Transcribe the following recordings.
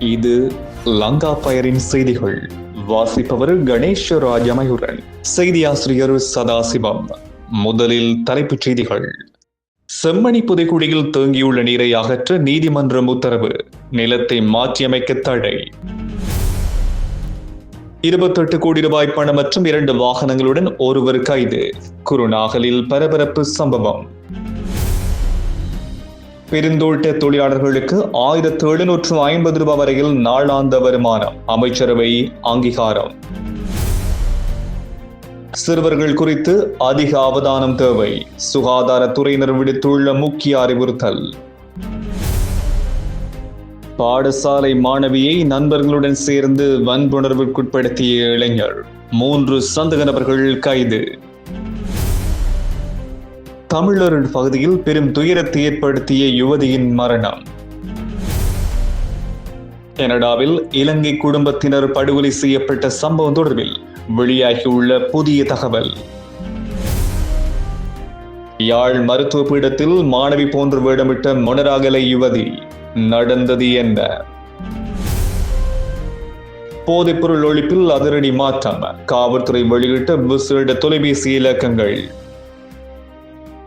இது லங்கா பயரின் செய்திகள். வாசிப்பவர் கணேஷ் ராஜமயூரன் செய்தி ஆசிரியர் சதாசிவம். முதலில் தலைப்புச் செய்திகள். செம்மணி புதைக்குழியில் தேங்கியுள்ள நீரை அகற்ற நீதிமன்றம் உத்தரவு. நிலத்தை மாற்றியமைக்க தடை. இருபத்தெட்டு கோடி ரூபாய் பணம் மற்றும் இரண்டு வாகனங்களுடன் ஒருவர் கைது. குருநாகலில் பரபரப்பு சம்பவம். பெருந்தோட்ட தொழிலாளர்களுக்கு ஆயிரத்து எழுநூற்று ஐம்பது ரூபாய் வரையில் நாளாந்த வருமானம். அமைச்சரவை அங்கீகாரம். சிறுவர்கள் குறித்து அதிக அவதானம் தேவை. சுகாதாரத்துறையினர் விடுத்துள்ள முக்கிய அறிவுறுத்தல். பாடசாலை மாணவியை நண்பர்களுடன் சேர்ந்து வன்புணர்வுக்குட்படுத்திய இளைஞர். மூன்று சந்தக நபர்கள் கைது. தமிழருள் பகுதியில் பெரும் துயரத்தை ஏற்படுத்திய யுவதியின் மரணம். கனடாவில் இலங்கை குடும்பத்தினர் படுகொலை செய்யப்பட்ட சம்பவம் தொடர்பில் வெளியாகியுள்ள புதிய தகவல். யாழ் மருத்துவ பீடத்தில் மாணவி போன்று வேடமிட்ட மொனராகலை யுவதி நடந்தது என்ன? போதைப்பொருள் ஒழிப்பில் அதிரடி மாற்றம் காவல்துறை வெளியிட்ட விசேட தொலைபேசி இலக்கங்கள்.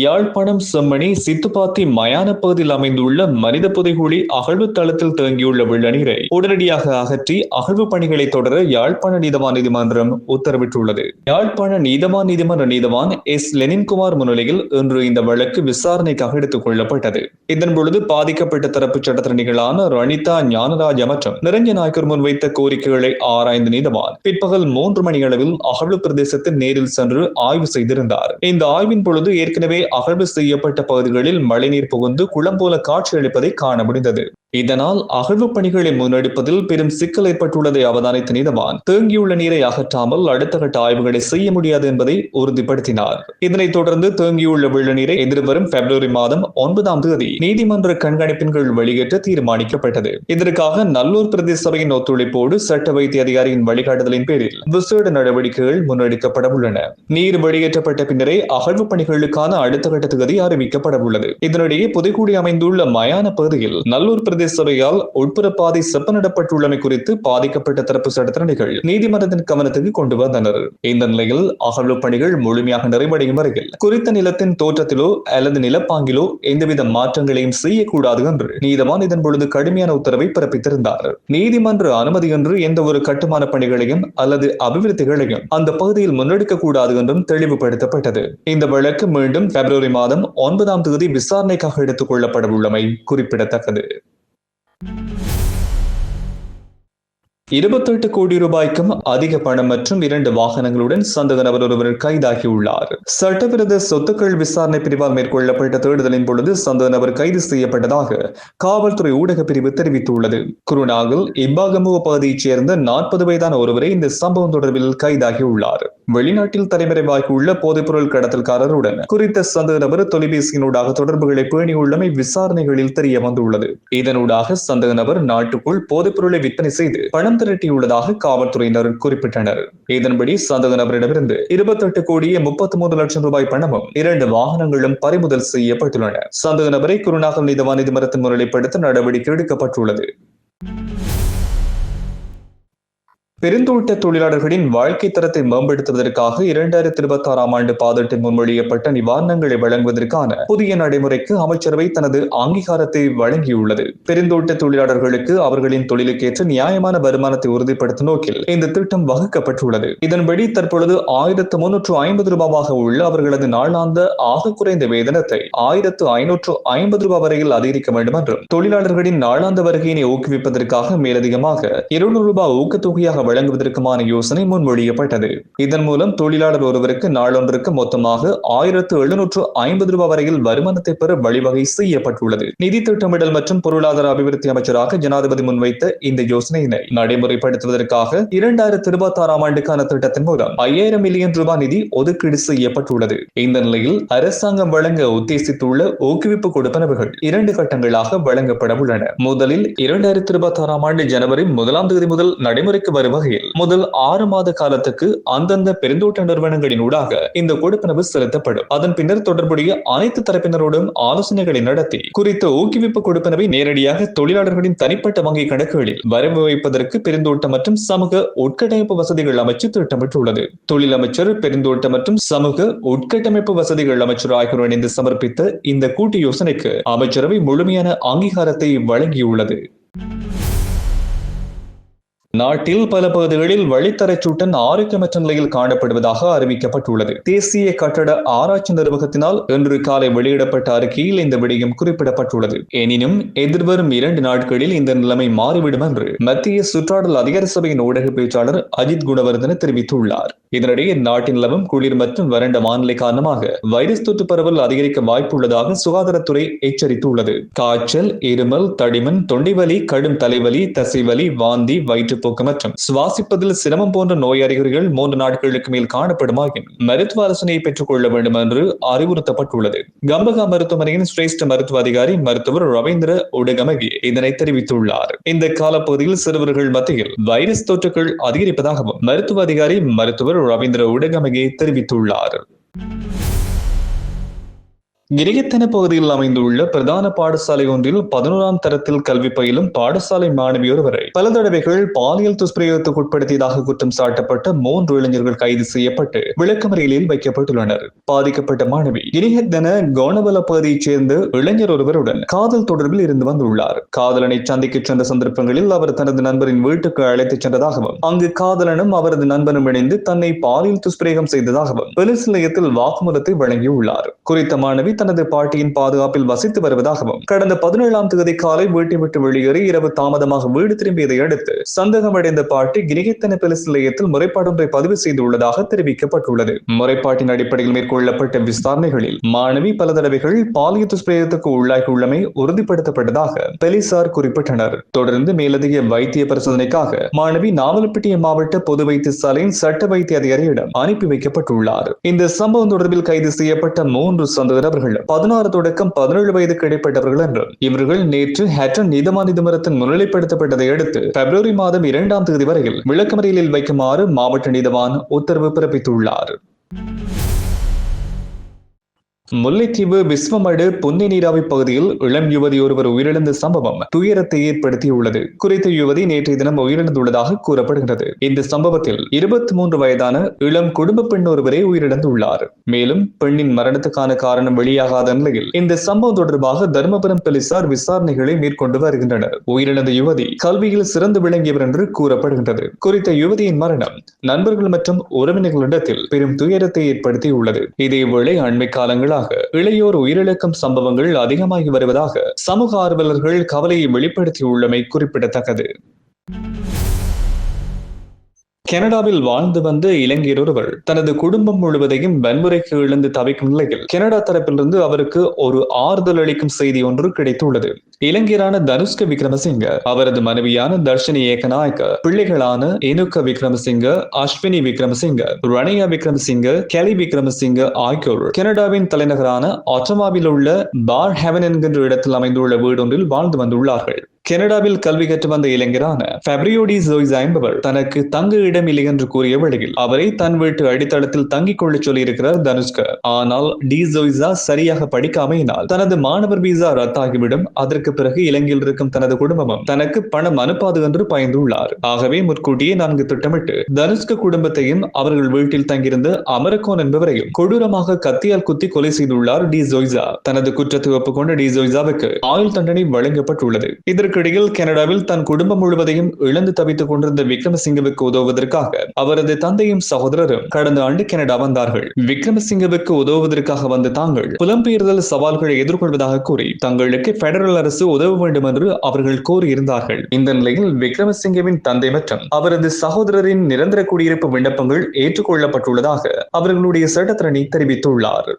யாழ்ப்பாணம் செம்மணி சித்துப்பாத்தி மயான பகுதியில் அமைந்துள்ள மனித புதைகுழி அகழ்வு தளத்தில் தேங்கியுள்ள வெள்ள நீரை உடனடியாக அகற்றி அகழ்வு பணிகளை தொடர யாழ்ப்பாண நீதவான் நீதிமன்றம் உத்தரவிட்டுள்ளது. யாழ்ப்பாண நீதவான் நீதிமன்ற நீதவான் எஸ். லெனின்குமார் முன்னிலையில் இன்று இந்த வழக்கு விசாரணைக்காக எடுத்துக் கொள்ளப்பட்டது. இதன் பொழுது பாதிக்கப்பட்ட தரப்பு சட்டத்திரணிகளான ரணிதா ஞானராஜ மற்றும் நிரஞ்சன் நாயக்கர் முன்வைத்த கோரிக்கைகளை ஆராய்ந்த நீதவான் பிற்பகல் மூன்று மணி அளவில் அகழ்வு பிரதேசத்தில் நேரில் சென்று ஆய்வு செய்திருந்தார். இந்த ஆய்வின் பொழுது ஏற்கனவே அகழ்வு செய்யப்பட்ட பகுதிகளில் மழைநீர் புகுந்து குளம் போல காட்சியளிப்பதை காண முடிந்தது. இதனால் அகழ்வு பணிகளை முன்னெடுப்பதில் பெரும் சிக்கல் ஏற்பட்டுள்ளதை அவதானித்த நீதவான் தேங்கியுள்ள நீரை அகற்றாமல் அடுத்த கட்ட ஆய்வுகளை செய்ய முடியாது என்பதை உறுதிப்படுத்தினார். இதனைத் தொடர்ந்து தேங்கியுள்ள வெள்ள நீரை எதிர்வரும் பிப்ரவரி மாதம் ஒன்பதாம் தேதி நீதிமன்ற கண்காணிப்பின் கீழ் வெளியேற்ற தீர்மானிக்கப்பட்டது. இதற்காக நல்லூர் பிரதேச சபையின் ஒத்துழைப்போடு சட்ட வைத்திய அதிகாரியின் வழிகாட்டுதலின் பேரில் விசேட நடவடிக்கைகள் முன்னெடுக்கப்பட உள்ளன நீர் வெளியேற்றப்பட்ட பின்னரே அகழ்வு பணிகளுக்கான அடுத்த கட்ட தேதி அறிவிக்கப்பட உள்ளது இதனிடையே புதைக்குடி அமைந்துள்ள மயான பகுதியில் நல்லூர் பிரதேச பிரதேச சபையால் உட்புற பாதை செப்பனிடப்பட்டுள்ளமை குறித்து பாதிக்கப்பட்ட தரப்பு சட்டத்தினர்கள் நீதிமன்றத்தின் கவனத்துக்கு கொண்டு வந்தனர். இந்த நிலையில் அகழ்வு பணிகள் முழுமையாக நிறைவடையும் வரையில் குறித்த நிலத்தின் தோற்றத்திலோ அல்லது நிலப்பாங்கிலோ எந்தவித மாற்றங்களையும் செய்யக்கூடாது என்று நீதவான் இதன் பொழுது கடுமையான உத்தரவை பிறப்பித்திருந்தார். நீதிமன்ற அனுமதியின்றி எந்த ஒரு கட்டுமான பணிகளையும் அல்லது அபிவிருத்திகளையும் அந்த பகுதியில் முன்னெடுக்க கூடாது என்றும் தெளிவுபடுத்தப்பட்டது. இந்த வழக்கு மீண்டும் பிப்ரவரி மாதம் ஒன்பதாம் தேதி விசாரணைக்காக எடுத்துக் கொள்ளப்பட உள்ளமை குறிப்பிடத்தக்கது. இருபத்தெட்டு கோடி ரூபாய்க்கும் அதிக பணம் மற்றும் இரண்டு வாகனங்களுடன் சந்தக நபர் ஒருவர் கைதாகியுள்ளார். சட்டவிரோத சொத்துக்கள் விசாரணை பிரிவால் மேற்கொள்ளப்பட்ட தேடுதலின் பொழுது சந்தக நபர் கைது செய்யப்பட்டதாக காவல்துறை ஊடக பிரிவு தெரிவித்துள்ளது. குருநாகல் இப்பாகமுக பகுதியைச் சேர்ந்த நாற்பது வயதான ஒருவரை இந்த சம்பவம் தொடர்பில் கைதாகியுள்ளார். வெளிநாட்டில் தலைமறைவாகியுள்ள போதைப்பொருள் கடத்தல்காரருடன் குறித்த சந்தக நபர் தொலைபேசியினூடாக தொடர்புகளை பேணியுள்ளமை விசாரணைகளில் தெரிய வந்துள்ளது இதனூடாக சந்தக நபர் நாட்டுக்குள் போதைப்பொருளை விற்பனை செய்து பணம் திரட்டியுள்ளதாக காவல்துறையினர் குறிப்பிட்டனர். இதன்படி சந்தக நபரிடமிருந்து இருபத்தெட்டு கோடியே முப்பத்தி மூன்று லட்சம் ரூபாய் பணமும் இரண்டு வாகனங்களும் பறிமுதல் செய்யப்பட்டுள்ளன. சந்தக நபரை குருநாகல் நீதவான் நீதிமன்றத்தின் முறைப்படுத்த நடவடிக்கை எடுக்கப்பட்டுள்ளது. பெருந்தோட்ட தொழிலாளர்களின் வாழ்க்கை தரத்தை மேம்படுத்துவதற்காக இரண்டாயிரத்தி இருபத்தி ஆறாம் ஆண்டு பாதத்தில் முன்மொழியப்பட்ட நிவாரணங்களை வழங்குவதற்கான புதிய நடைமுறைக்கு அமைச்சரவை தனது அங்கீகாரத்தை வழங்கியுள்ளது. பெருந்தோட்ட தொழிலாளர்களுக்கு அவர்களின் தொழிலுக்கேற்ற நியாயமான வருமானத்தை உறுதிப்படுத்தும் நோக்கில் இந்த திட்டம் வகுக்கப்பட்டுள்ளது. இதன்படி தற்பொழுது ஆயிரத்து முன்னூற்று ஐம்பது ரூபாவாக உள்ள அவர்களது நாளாந்த ஆக குறைந்த வேதனத்தை ஆயிரத்து ஐநூற்று ஐம்பது ரூபாய் வரையில் அதிகரிக்க வேண்டும் என்றும் தொழிலாளர்களின் நாளாந்த வருகையினை ஊக்குவிப்பதற்காக மேலதிகமாக இருநூறு ரூபாய் ஊக்கத்தொகையாக வழங்குவதற்குமான யோசனை முன்மொழியப்பட்டது. இதன் மூலம் தொழிலாளர் ஒருவருக்கு நாளொன்றுக்கு மொத்தமாக ஆயிரத்து எழுநூற்று ஐம்பது ரூபாய் வரையில் வருமானத்தை பெற வழிவகை செய்யப்பட்டுள்ளது. நிதி திட்டமிடல் மற்றும் பொருளாதார அபிவிருத்தி அமைச்சராக ஜனாதிபதி முன்வைத்த இந்த யோசனையினை நடைமுறைப்படுத்துவதற்காக இரண்டாயிரத்தி இருபத்தி ஆறாம் ஆண்டுக்கான திட்டத்தின் மூலம் ஐயாயிரம் மில்லியன் ரூபாய் நிதி ஒதுக்கீடு செய்யப்பட்டுள்ளது. இந்த நிலையில் அரசாங்கம் வழங்க உத்தேசித்துள்ள ஊக்குவிப்பு கொடுப்பனவுகள் இரண்டு கட்டங்களாக வழங்கப்பட உள்ளன. முதலில் இரண்டாயிரத்தி இருபத்தி ஆறாம் ஆண்டு ஜனவரி முதலாம் தேதி முதல் நடைமுறைக்கு வருவது வகையில் முதல் ஆறு மாத காலத்துக்கு அந்தந்த பெருந்தோட்ட நிறுவனங்களின் ஊடாக இந்த கொடுப்பனவு செலுத்தப்படும். அதன் பின்னர் தொடர்புடைய அனைத்து தரப்பினரோடும் ஆலோசனைகளை நடத்தி குறித்த ஊக்குவிப்பு கொடுப்பனவை நேரடியாக தொழிலாளர்களின் தனிப்பட்ட வங்கி கணக்குகளில் வரவு வைப்பதற்கு பெருந்தோட்டம் மற்றும் சமூக உட்கட்டமைப்பு வசதிகள் அமைச்சு திட்டமிட்டுள்ளது. தொழில் அமைச்சர் பெருந்தோட்டம் மற்றும் சமூக உட்கட்டமைப்பு வசதிகள் அமைச்சர் ஆகியோர் இணைந்து சமர்ப்பித்த இந்த கூட்டு யோசனைக்கு அமைச்சரவை முழுமையான அங்கீகாரத்தை வழங்கியுள்ளது. நாட்டில் பல பகுதிகளில் வழித்தரைச்சூட்டன் ஆரோக்கியமற்ற நிலையில் காணப்படுவதாக அறிவிக்கப்பட்டுள்ளது. தேசிய கட்டட ஆராய்ச்சி நிர்வாகத்தினால் இன்று காலை வெளியிடப்பட்ட அறிக்கையில் இந்த விடயம் குறிப்பிடப்பட்டுள்ளது. எனினும் எதிர்வரும் இரண்டு நாட்களில் இந்த நிலைமை மாறிவிடும் என்று மத்திய சுற்றாடல் அதிகார சபையின் ஊடக பேச்சாளர் அஜித் குணவர்தன தெரிவித்துள்ளார். இதனிடையே நாட்டின் நிலவும் குளிர் மற்றும் வறண்ட வானிலை காரணமாக வைரஸ் தொற்று பரவல் அதிகரிக்க வாய்ப்புள்ளதாக சுகாதாரத்துறை எச்சரித்துள்ளது. காய்ச்சல் இருமல் தடிமன் தொண்டைவலி கடும் தலைவலி தசைவலி வாந்தி வயிற்று வயிற்றுப்போக்கு மற்றும் சுவாசிப்பதில் சிரமம் போன்ற நோய் அறிகுறிகள் மூன்று நாட்களுக்கு மேல் காணப்படுமாயின் மருத்துவ ஆலோசனையை பெற்றுக் கொள்ள வேண்டும் என்று அறிவுறுத்தப்பட்டுள்ளது. கம்பகா மருத்துவமனையின் சிரேஷ்ட மருத்துவ அதிகாரி மருத்துவர் ரவீந்திர உடகமகி இதனை தெரிவித்துள்ளார். இந்த காலப்பகுதியில் சிறுவர்கள் மத்தியில் வைரஸ் தொற்றுகள் அதிகரிப்பதாகவும் மருத்துவ அதிகாரி மருத்துவர் ரவீந்திர உடகமகி தெரிவித்துள்ளார். கிரியத்தன பகுதியில் அமைந்துள்ள பிரதான பாடசாலை ஒன்றில் பதினோராம் தரத்தில் கல்வி பயிலும் பாடசாலை மாணவி ஒருவரை. பல தடவைகள் பாலியல் துஷ்பிரயோகத்துக்கு உட்படுத்தியதாக குற்றம் சாட்டப்பட்ட மூன்று இளைஞர்கள் கைது செய்யப்பட்டு விளக்கமறியலில் வைக்கப்பட்டுள்ளனர். பாதிக்கப்பட்ட மாணவி கிரிஹத்தன கோணவல பகுதியைச் சேர்ந்த இளைஞர் ஒருவருடன் காதல் தொடர்பில் இருந்து வந்துள்ளார். காதலனை சந்திக்க சென்ற சந்தர்ப்பங்களில் அவர் தனது நண்பரின் வீட்டுக்கு அழைத்துச் சென்றதாகவும் அங்கு காதலனும் அவரது நண்பனும் இணைந்து தன்னை பாலியல் துஷ்பிரயோகம் செய்ததாகவும் போலீஸ் நிலையத்தில் வாக்குமூலத்தை வழங்கியுள்ளார். குறித்த மாணவி தனது பாட்டியின் பாதுகாப்பில் வசித்து வருவதாகவும் கடந்த பதினேழாம் தேதி காலை வீட்டை விட்டு வெளியேறி இரவு தாமதமாக வீடு திரும்பியதை அடுத்து சந்தேகமடைந்த பாட்டி கிரிகத்தன போலீஸ் நிலையத்தில் முறைப்பாடொன்றை பதிவு செய்துள்ளதாக தெரிவிக்கப்பட்டுள்ளது. முறைப்பாட்டின் அடிப்படையில் மேற்கொள்ளப்பட்ட விசாரணைகளில் மாணவி பல தடவைகள் பாலியல் துஷ்பிரயோகத்துக்கு உள்ளாகியுள்ளமை உறுதிப்படுத்தப்பட்டதாக பெலிசார் குறிப்பிட்டனர். தொடர்ந்து மேலதிக வைத்திய பரிசோதனைக்காக மாணவி நாவலப்பட்டிய மாவட்ட பொது வைத்தியசாலையின் சட்ட வைத்திய அதிகாரியிடம் அனுப்பி வைக்கப்பட்டுள்ளார். இந்த சம்பவம் தொடர்பில் கைது செய்யப்பட்ட மூன்று சந்தேகநபர்கள் பதினாறு தொடக்கம் பதினேழு வயதுக்கு இடைப்பட்டவர்கள் என்றும் இவர்கள் நேற்று ஹேட்டன் நீதவான் நீதிமன்றத்தில் முன்னிலைப்படுத்தப்பட்டதை அடுத்து பிப்ரவரி மாதம் இரண்டாம் தேதி வரையில் விளக்கமறியலில் வைக்குமாறு மாவட்ட நீதவான் உத்தரவு பிறப்பித்துள்ளார். முல்லைத்தீவு விஸ்வமடு புன்னை நீராவி பகுதியில் இளம் யுவதி ஒருவர் உயிரிழந்த சம்பவம் துயரத்தை ஏற்படுத்தியுள்ளது. குறித்த யுவதி நேற்றைய தினம் உயிரிழந்துள்ளதாக கூறப்படுகிறது. இந்த சம்பவத்தில் இருபத்தி மூன்று வயதான இளம் குடும்ப பெண் ஒருவரே உயிரிழந்துள்ளார். மேலும் பெண்ணின் மரணத்துக்கான காரணம் வெளியாகாத நிலையில் இந்த சம்பவம் தொடர்பாக தருமபுரம் போலீசார் விசாரணைகளை மேற்கொண்டு வருகின்றனர். உயிரிழந்த யுவதி கல்வியில் சிறந்து விளங்கியவர் என்று கூறப்படுகின்றது. குறித்த யுவதியின் மரணம் நண்பர்கள் மற்றும் உறவினர்களிடத்தில் பெரும் துயரத்தை ஏற்படுத்தியுள்ளது. இதேவேளை அண்மை காலங்களாக இளையோர் உயிரிழக்கும் சம்பவங்கள் அதிகமாகி வருவதாக சமூக ஆர்வலர்கள் கவலையை வெளிப்படுத்தியுள்ளமை குறிப்பிடத்தக்கது. கனடாவில் வாழ்ந்து வந்த இளைஞர் ஒருவர் தனது குடும்பம் முழுவதையும் வன்முறைக்கு இழந்து தவிக்கும் நிலையில் கனடா தரப்பிலிருந்து அவருக்கு ஒரு ஆறுதல் அளிக்கும் செய்தி ஒன்று கிடைத்துள்ளது. இளைஞரான தனுஷ்க விக்ரமசிங்க அவரது மனைவியான தர்ஷினி ஏகநாயக்க பிள்ளைகளான இனுக்க விக்ரமசிங்க அஸ்வினி விக்ரமசிங்க ரணியா விக்ரமசிங்க கெலி விக்ரமசிங்க ஆகியோர் கனடாவின் தலைநகரான ஆட்டமாவில் உள்ள பார் ஹெவன் என்கின்ற இடத்தில் அமைந்துள்ள வீடொன்றில் வாழ்ந்து வந்துள்ளார்கள். கனடாவில் கல்வி கற்று வந்த இளைஞரான பெப்ரியோடி ஜோய்ஸா என்பவர் தனக்கு தங்க இடம் இல்லை என்று கூறிய வழியில் அவரை தன் வீட்டு அடித்தளத்தில் தங்கிக் கொள்ள சொல்லியிருக்கிறார் தனுஷ்கர். ஆனால் டி ஜோய்ஸா சரியாக படிக்காமையினால் தனது மாணவர் விசா ரத்தாகிவிடும். அதற்கு பிறகு இலங்கையில் இருக்கும் தனது குடும்பமும் தனக்கு பணம் அனுப்பாது என்று பயந்துள்ளார். ஆகவே முற்கூட்டியே நான்கு திட்டமிட்டு தனுஷ்க குடும்பத்தையும் அவர்கள் வீட்டில் தங்கியிருந்த அமரகோன் என்பவரையும் கொடூரமாக கத்தியால் குத்தி கொலை செய்துள்ளார் டி ஜோய்ஸா தனது குற்றத்தை ஒப்புக்கொண்ட டி ஜோய்ஸாவுக்கு ஆயுள் தண்டனை வழங்கப்பட்டுள்ளது. இதற்கு இதற்கிடையில் கனடாவில் தன் குடும்பம் முழுவதையும் இழந்து தவித்துக் கொண்டிருந்த விக்ரமசிங்கவுக்கு உதவுவதற்காக அவரது தந்தையும் சகோதரரும் கடந்த ஆண்டு கனடா வந்தார்கள். விக்ரமசிங்கவுக்கு உதவுவதற்காக வந்த தாங்கள் புலம்பெயர்தல் சவால்களை எதிர்கொள்வதாக கூறி தங்களுக்கு பெடரல் அரசு உதவ வேண்டும் என்று அவர்கள் கோரியிருந்தார்கள். இந்த நிலையில் விக்ரமசிங்கவின் தந்தை மற்றும் அவரது சகோதரரின் நிரந்தர குடியிருப்பு விண்ணப்பங்கள் ஏற்றுக்கொள்ளப்பட்டுள்ளதாக அவர்களுடைய சட்டத்திரணி தெரிவித்துள்ளார்.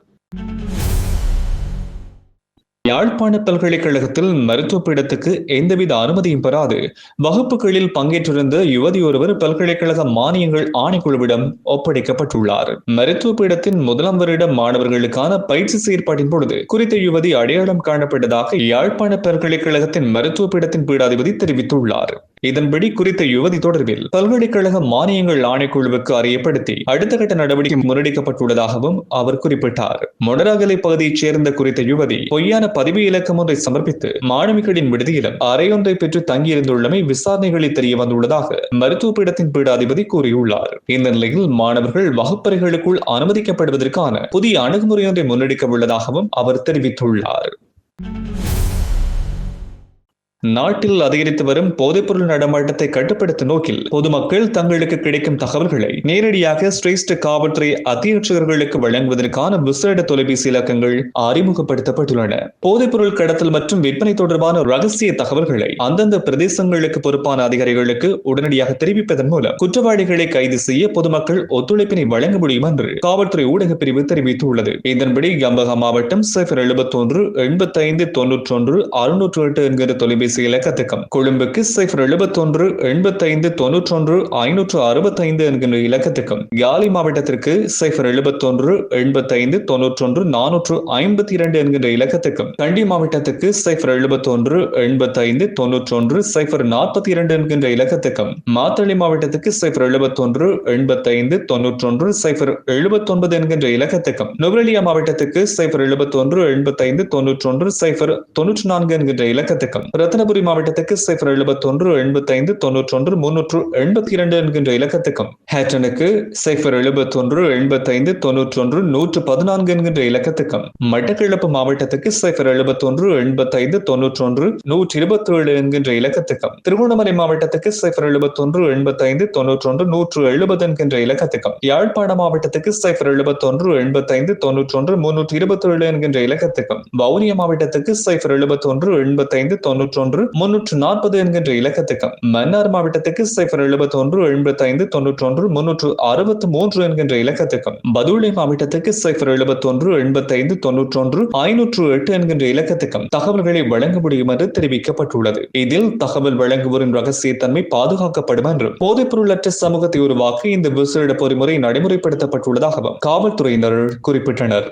யாழ்ப்பாண பல்கலைக்கழகத்தில் மருத்துவ பீடத்துக்கு எந்தவித அனுமதியும் பெறாது. வகுப்புகளில் பங்கேற்றிருந்த யுவதி ஒருவர் பல்கலைக்கழக மானியங்கள் ஆணைக்குழுவிடம் ஒப்படைக்கப்பட்டுள்ளார். மருத்துவ பீடத்தின் முதலாம் வருட மாணவர்களுக்கான பயிற்சி செயற்பாட்டின் பொழுது குறித்த யுவதி அடையாளம் காணப்பட்டதாக யாழ்ப்பாண பல்கலைக்கழகத்தின் மருத்துவ பீடத்தின் பீடாதிபதி தெரிவித்துள்ளார். இதன்படி குறித்த யுவதி தொடர்பில் பல்கலைக்கழக மானியங்கள் ஆணைக்குழுவுக்கு அறியப்படுத்தி அடுத்த கட்ட நடவடிக்கை முன்னெடுக்கப்பட்டுள்ளதாகவும் அவர் குறிப்பிட்டார். மொனராகலை பகுதியைச் சேர்ந்த குறித்த யுவதி பொய்யான பதிவு இலக்கம் ஒன்றை சமர்ப்பித்து மாணவிகளின் விடுதியிலும் அறையொன்றை பெற்று தங்கியிருந்துள்ளமை விசாரணைகளில் தெரிய வந்துள்ளதாக மருத்துவ பீடத்தின் பீடாதிபதி கூறியுள்ளார். இந்த நிலையில் மாணவர்கள் வகுப்பறைகளுக்குள் அனுமதிக்கப்படுவதற்கான புதிய அணுகுமுறையொன்றை முன்னெடுக்க உள்ளதாகவும் அவர் தெரிவித்துள்ளார். நாட்டில் அதிகரித்து வரும் போதைப்பொருள் நடமாட்டத்தை கட்டுப்படுத்தும் நோக்கில் பொதுமக்கள் தங்களுக்கு கிடைக்கும் தகவல்களை நேரடியாக சிரேஷ்ட காவல்துறை அத்தியட்சகர்களுக்கு வழங்குவதற்கான விசேட தொலைபேசி இலக்கங்கள் அறிமுகப்படுத்தப்பட்டுள்ளன. போதைப்பொருள் கடத்தல் மற்றும் விற்பனை தொடர்பான ரகசிய தகவல்களை அந்தந்த பிரதேசங்களுக்கு பொறுப்பான அதிகாரிகளுக்கு உடனடியாக தெரிவிப்பதன் மூலம் குற்றவாளிகளை கைது செய்ய பொதுமக்கள் ஒத்துழைப்பினை வழங்க முடியும் என்று காவல்துறை ஊடக பிரிவு தெரிவித்துள்ளது. இதன்படி கம்பகா மாவட்டம் சைபர் எழுபத்தொன்று எண்பத்தைந்து தொன்னூற்றொன்று அறுநூற்று எட்டு என்கிற தொலைபேசி தொலைபேசி இலக்கத்துக்கும். கொழும்புக்கு எண்பத்தி எழுபத்தொன்று எண்பத்தைந்து தொன்னூற்றொன்று ஐநூற்று அறுபத்தைந்து என்கின்ற இலக்கத்துக்கும். யாழி மாவட்டத்திற்கு சைபர் எழுபத்தொன்று எண்பத்தைந்து தொன்னூற்றொன்று நானூற்று ஐம்பத்தி இரண்டு என்கின்ற இலக்கத்துக்கும். கண்டி மாவட்டத்துக்கு சைபர் எழுபத்தொன்று எண்பத்தைந்து தொன்னூற்றொன்று சைபர் நாற்பத்தி இரண்டு என்கின்ற இலக்கத்துக்கும். மாத்தளை மாவட்டத்துக்கு சைபர் எழுபத்தொன்று எண்பத்தைந்து தொன்னூற்றொன்று சைபர் எழுபத்தொன்பது என்கின்ற இலக்கத்துக்கும். நுவரெலியா மாவட்டத்துக்கு சைபர் எழுபத்தொன்று எண்பத்தைந்து தொன்னூற்றொன்று சைபர் தொன்னூற்றி நான்கு என்கின்ற இலக்கத்துக்கும். ரத்ன ரத்னபுரி மாவட்டத்துக்கு சைபர் எழுபத்தொன்று எண்பத்தைந்து தொன்னூற்றொன்று முன்னூற்று எண்பத்தி இரண்டு என்கின்ற இலக்கத்துக்கும். ஹேட்டனுக்கு சைபர் எழுபத்தொன்று எண்பத்தைந்து தொன்னூற்றொன்று நூற்று பதினான்கு என்கின்ற இலக்கத்துக்கும். மட்டக்கிழப்பு மாவட்டத்துக்கு சைபர் எழுபத்தொன்று எண்பத்தைந்து தொன்னூற்றொன்று நூற்றி இருபத்தி ஏழு என்கின்ற இலக்கத்துக்கும். திருவண்ணாமலை மாவட்டத்துக்கு சைபர் எழுபத்தொன்று எண்பத்தைந்து தொன்னூற்றொன்று நூற்று எழுபது என்கின்ற இலக்கத்துக்கும். யாழ்ப்பாண மாவட்டத்துக்கு சைபர் எழுபத்தொன்று எண்பத்தைந்து தொன்னூற்றொன்று முன்னூற்றி இருபத்தி ஏழு என்கின்ற இலக்கத்துக்கும். வவுனியா மாவட்டத்துக்கு சைபர் எழுபத்தொன்று எண்பத்தைந்து தொன்னூற்றொன்று முன்னூற்று நாற்பது என்கின்ற இலக்கத்துக்கும் மன்னார் மாவட்டத்துக்கு சைபர் எழுபத்தி ஒன்று எழுபத்தி ஐந்து தொன்னூற்றொன்று முன்னூற்று அறுபத்தி மூன்று என்கின்ற இலக்கத்துக்கும் பதுளை மாவட்டத்துக்கு சைபர் எழுபத்தி ஒன்று எண்பத்தி ஐந்து தொன்னூற்றொன்று ஐநூற்று எட்டு என்கின்ற இலக்கத்துக்கும் தகவல்களை வழங்க முடியும் என்று தெரிவிக்கப்பட்டுள்ளது. இதில் தகவல் வழங்குவோரின் ரகசியத்தன்மை பாதுகாக்கப்படும் என்றும் போதைப்பொருளற்ற சமூகத்தை உருவாக்க இந்த விசேட பொறிமுறை நடைமுறைப்படுத்தப்பட்டுள்ளதாகவும் காவல்துறையினர் குறிப்பிட்டனர்.